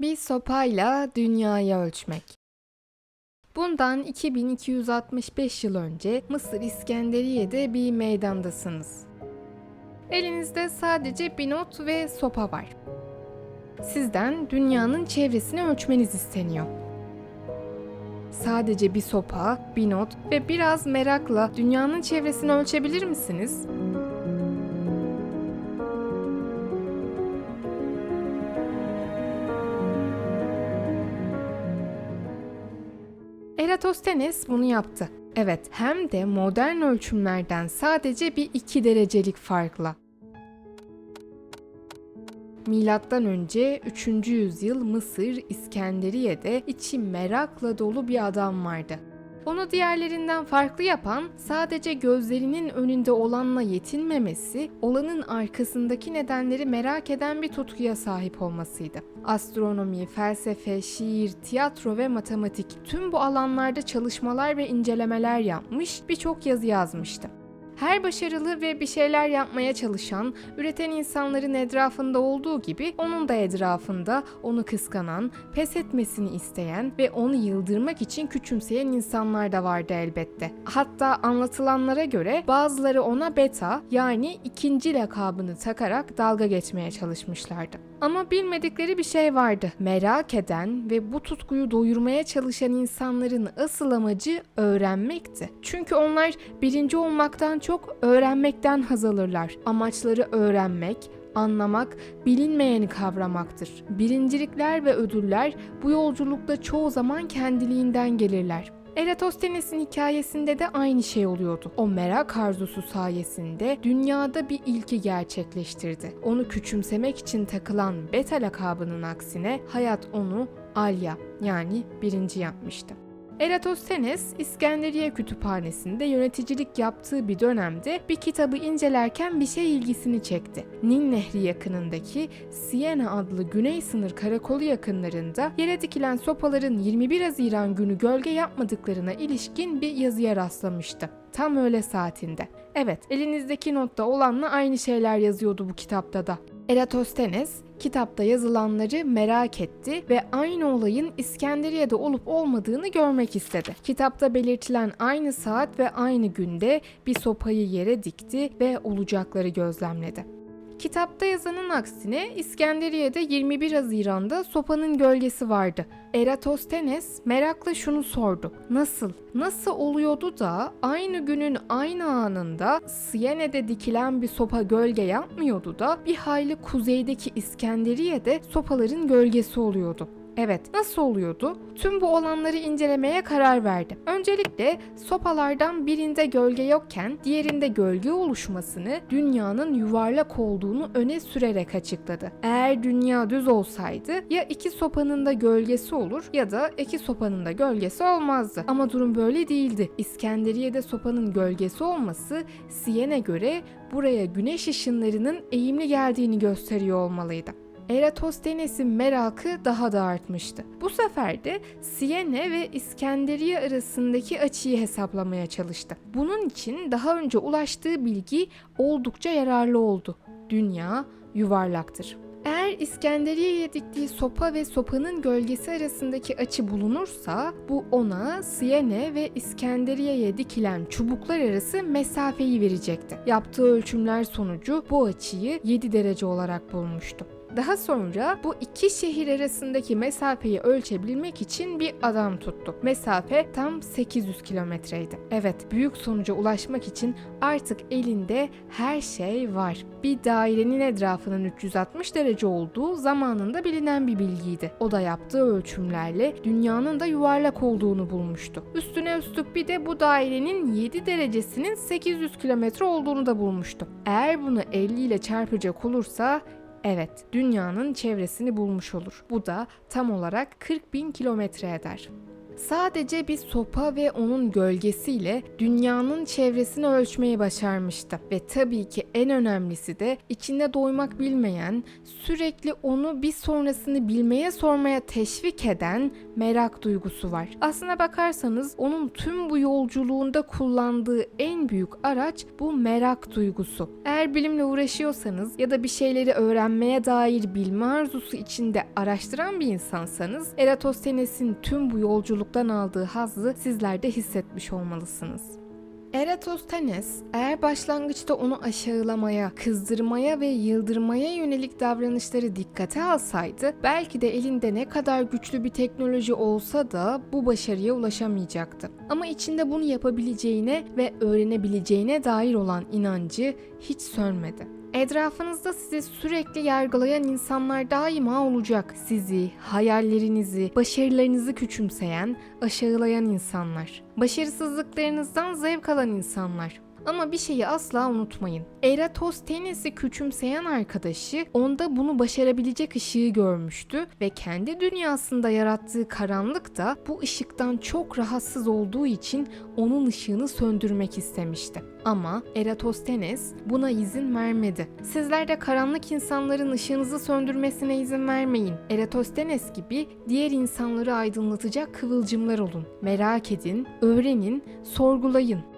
Bir sopayla dünyayı ölçmek. Bundan 2265 yıl önce Mısır İskenderiye'de bir meydandasınız. Elinizde sadece bir not ve sopa var. Sizden dünyanın çevresini ölçmeniz isteniyor. Sadece bir sopa, bir not ve biraz merakla dünyanın çevresini ölçebilir misiniz? Eratosthenes bunu yaptı. Evet, hem de modern ölçümlerden sadece bir 2 derecelik farkla. Milattan önce 3. yüzyıl Mısır İskenderiye'de içi merakla dolu bir adam vardı. Onu diğerlerinden farklı yapan sadece gözlerinin önünde olanla yetinmemesi, olanın arkasındaki nedenleri merak eden bir tutkuya sahip olmasıydı. Astronomi, felsefe, şiir, tiyatro ve matematik tüm bu alanlarda çalışmalar ve incelemeler yapmış, birçok yazı yazmıştı. Her başarılı ve bir şeyler yapmaya çalışan, üreten insanların etrafında olduğu gibi onun da etrafında onu kıskanan, pes etmesini isteyen ve onu yıldırmak için küçümseyen insanlar da vardı elbette. Hatta anlatılanlara göre bazıları ona beta yani ikinci lakabını takarak dalga geçmeye çalışmışlardı. Ama bilmedikleri bir şey vardı. Merak eden ve bu tutkuyu doyurmaya çalışan insanların asıl amacı öğrenmekti. Çünkü onlar birinci olmaktan çok öğrenmekten haz alırlar. Amaçları öğrenmek, anlamak, bilinmeyeni kavramaktır. Birincilikler ve ödüller bu yolculukta çoğu zaman kendiliğinden gelirler. Eratosthenes'in hikayesinde de aynı şey oluyordu. O merak arzusu sayesinde dünyada bir ilki gerçekleştirdi. Onu küçümsemek için takılan beta lakabının aksine hayat onu Alya yani birinci yapmıştı. Eratosthenes, İskenderiye Kütüphanesi'nde yöneticilik yaptığı bir dönemde bir kitabı incelerken bir şey ilgisini çekti. Nil Nehri yakınındaki Siena adlı güney sınır karakolu yakınlarında yere dikilen sopaların 21 Haziran günü gölge yapmadıklarına ilişkin bir yazıya rastlamıştı. Tam öğle saatinde. Evet, elinizdeki notta olanla aynı şeyler yazıyordu bu kitapta da. Eratosthenes kitapta yazılanları merak etti ve aynı olayın İskenderiye'de olup olmadığını görmek istedi. Kitapta belirtilen aynı saat ve aynı günde bir sopayı yere dikti ve olacakları gözlemledi. Kitapta yazanın aksine İskenderiye'de 21 Haziran'da sopanın gölgesi vardı. Eratosthenes merakla şunu sordu. Nasıl? Nasıl oluyordu da aynı günün aynı anında Siyene'de dikilen bir sopa gölge yapmıyordu da bir hayli kuzeydeki İskenderiye'de sopaların gölgesi oluyordu? Evet, nasıl oluyordu? Tüm bu olanları incelemeye karar verdi. Öncelikle sopalardan birinde gölge yokken diğerinde gölge oluşmasını dünyanın yuvarlak olduğunu öne sürerek açıkladı. Eğer dünya düz olsaydı ya iki sopanın da gölgesi olur ya da iki sopanın da gölgesi olmazdı. Ama durum böyle değildi. İskenderiye'de sopanın gölgesi olması Siyen'e göre buraya güneş ışınlarının eğimli geldiğini gösteriyor olmalıydı. Eratosthenes'in merakı daha da artmıştı. Bu sefer de Siyene ve İskenderiye arasındaki açıyı hesaplamaya çalıştı. Bunun için daha önce ulaştığı bilgi oldukça yararlı oldu. Dünya yuvarlaktır. Eğer İskenderiye'ye diktiği sopa ve sopanın gölgesi arasındaki açı bulunursa bu ona Siyene ve İskenderiye'ye dikilen çubuklar arası mesafeyi verecekti. Yaptığı ölçümler sonucu bu açıyı 7 derece olarak bulmuştu. Daha sonra bu iki şehir arasındaki mesafeyi ölçebilmek için bir adam tuttu. Mesafe tam 800 kilometreydi. Evet, büyük sonuca ulaşmak için artık elinde her şey var. Bir dairenin etrafının 360 derece olduğu zamanında bilinen bir bilgiydi. O da yaptığı ölçümlerle dünyanın da yuvarlak olduğunu bulmuştu. Üstüne üstlük bir de bu dairenin 7 derecesinin 800 kilometre olduğunu da bulmuştu. Eğer bunu 50 ile çarpacak olursa Evet, dünyanın çevresini bulmuş olur. Bu da tam olarak 40 bin kilometre eder. Sadece bir sopa ve onun gölgesiyle dünyanın çevresini ölçmeyi başarmıştı. Ve tabii ki en önemlisi de içinde doymak bilmeyen, sürekli onu bir sonrasını bilmeye sormaya teşvik eden merak duygusu var. Aslına bakarsanız onun tüm bu yolculuğunda kullandığı en büyük araç bu merak duygusu. Eğer bilimle uğraşıyorsanız ya da bir şeyleri öğrenmeye dair bilme arzusu içinde araştıran bir insansanız Eratosthenes'in tüm bu yolculuktan aldığı hazzı sizler de hissetmiş olmalısınız. Eratosthenes eğer başlangıçta onu aşağılamaya, kızdırmaya ve yıldırmaya yönelik davranışları dikkate alsaydı belki de elinde ne kadar güçlü bir teknoloji olsa da bu başarıya ulaşamayacaktı. Ama içinde bunu yapabileceğine ve öğrenebileceğine dair olan inancı hiç sönmedi. Etrafınızda sizi sürekli yargılayan insanlar daima olacak. Sizi, hayallerinizi, başarılarınızı küçümseyen, aşağılayan insanlar. Başarısızlıklarınızdan zevk alan insanlar. Ama bir şeyi asla unutmayın. Eratosthenes'i küçümseyen arkadaşı onda bunu başarabilecek ışığı görmüştü ve kendi dünyasında yarattığı karanlık da bu ışıktan çok rahatsız olduğu için onun ışığını söndürmek istemişti. Ama Eratosthenes buna izin vermedi. Sizler de karanlık insanların ışığınızı söndürmesine izin vermeyin. Eratosthenes gibi diğer insanları aydınlatacak kıvılcımlar olun. Merak edin, öğrenin, sorgulayın.